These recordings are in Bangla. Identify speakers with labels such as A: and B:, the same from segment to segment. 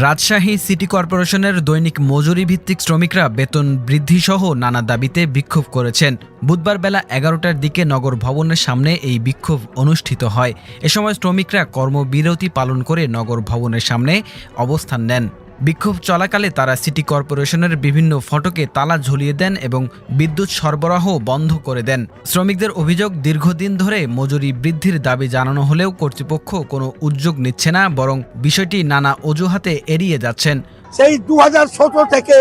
A: রাজশাহী সিটি কর্পোরেশনের দৈনিক মজুরি ভিত্তিক শ্রমিকরা বেতন বৃদ্ধিসহ নানা দাবিতে বিক্ষোভ করেছেন। বুধবার বেলা এগারোটার দিকে নগর ভবনের সামনে এই বিক্ষোভ অনুষ্ঠিত হয়। এ সময় শ্রমিকরা কর্মবিরতি পালন করে নগর ভবনের সামনে অবস্থান নেন। বিক্ষোভ চলাকালে তারা সিটি কর্পোরেশনের বিভিন্ন ফটকে তালা ঝুলিয়ে দেন এবং বিদ্যুৎ সরবরাহ বন্ধ করে দেন। শ্রমিকদের অভিযোগ, দীর্ঘদিন ধরে মজুরি বৃদ্ধির দাবি জানানো হলেও কর্তৃপক্ষ কোনো উদ্যোগ নিচ্ছে না, বরং বিষয়টি নানা অজুহাতে এড়িয়ে যাচ্ছেন।
B: সেই দু হাজার সতেরো থেকে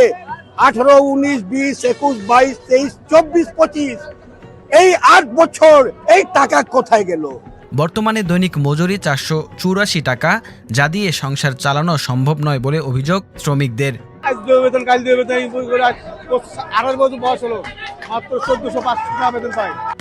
B: আঠারো, উনিশ, বিশ, একুশ, বাইশ, তেইশ, চব্বিশ, পঁচিশ এই আট বছর এই টাকা কোথায় গেল?
A: বর্তমানে দৈনিক মজুরি চারশো চুরাশি টাকা যা দিয়ে সংসার চালানো সম্ভব নয় বলে অভিযোগ শ্রমিকদের।
C: আজ বেতন কাল বেতন বছর বয়স হলো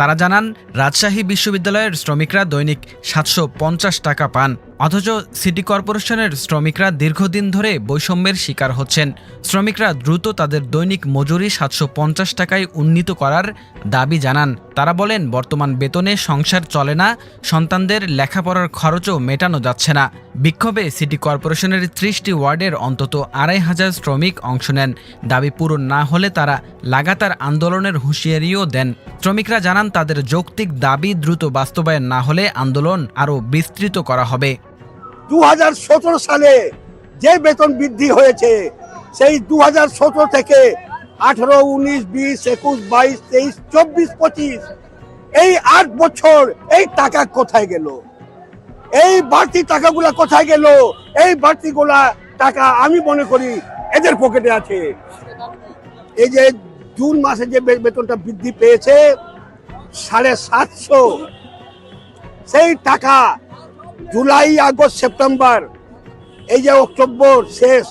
A: তারা জানান রাজশাহী বিশ্ববিদ্যালয়ের শ্রমিকরা দৈনিক সাতশো পঞ্চাশ টাকা পান। অথচ সিটি কর্পোরেশনের শ্রমিকরা দীর্ঘদিন ধরে বৈষম্যের শিকার হচ্ছেন। শ্রমিকরা দ্রুত তাদের দৈনিক মজুরি সাতশো পঞ্চাশ টাকায় উন্নীত করার দাবি জানান। তারা বলেন, বর্তমান বেতনে সংসার চলে না, সন্তানদের লেখাপড়ার খরচও মেটানো যাচ্ছে না। বিক্ষোভে সিটি কর্পোরেশনের ত্রিশটি ওয়ার্ডের অন্তত আড়াই হাজার শ্রমিক অংশ নেন। দাবি পূরণ না হলে তারা লাগাতার আন্দোলনের হুঁশিয়ারিও দেন। শ্রমিকরা জানান, তাদের যৌক্তিক দাবি দ্রুত বাস্তবায়ন না হলে আন্দোলন আরও বিস্তৃত করা হবে।
B: দু হাজার সতেরো সালে যে বেতন বৃদ্ধি হয়েছে, সেই দু হাজার সতেরো থেকে আঠারো, উনিশ, বিশ, একুশ, বাইশ, তেইশ, চব্বিশ, পঁচিশ, এই আট বছর এই টাকা কোথায় গেল? এই বাড়তি টাকাগুলা কোথায় গেল? এই বাড়তিগুলা টাকা আমি মনে করি এদের পকেটে আছে। এই যে জুন মাসে যে বেতনটা বৃদ্ধি পেয়েছে, সাড়ে সাতশো, সেই টাকা জুলাই, আগস্ট, সেপ্টেম্বর, এই যে অক্টোবর শেষ,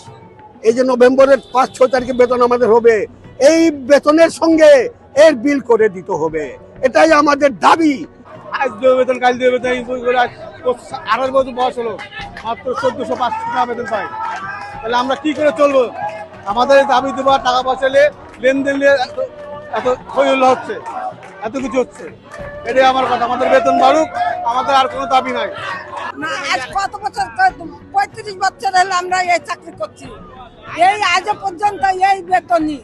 B: এই যে নভেম্বরের পাঁচ, ছয় তারিখে বেতন আমাদের হবে, এই বেতনের সঙ্গে এর বিল করে দিতে হবে। এটাই আমাদের দাবি।
C: আজ দেবে বেতন কাল দেবে বেতন আঠাশ বছর বয়স হলো, মাত্র চোদ্দশো পাঁচশো টাকা বেতন পাই তাহলে আমরা কি করে চলবো? আমাদের দাবি দেওয়া, টাকা পয়সা নিয়ে লেনদেন এত- হইহল্লা হচ্ছে, এত কিছু হচ্ছে। এটাই আমার কথা। আমাদের বেতন বাড়ুক, আমাদের আর কোনো দাবি নাই।
D: না, আজ কত বছর পঁয়ত্রিশ বছর হলে আমরা এই চাকরি করছি। এই আজও পর্যন্ত এই বেতনই।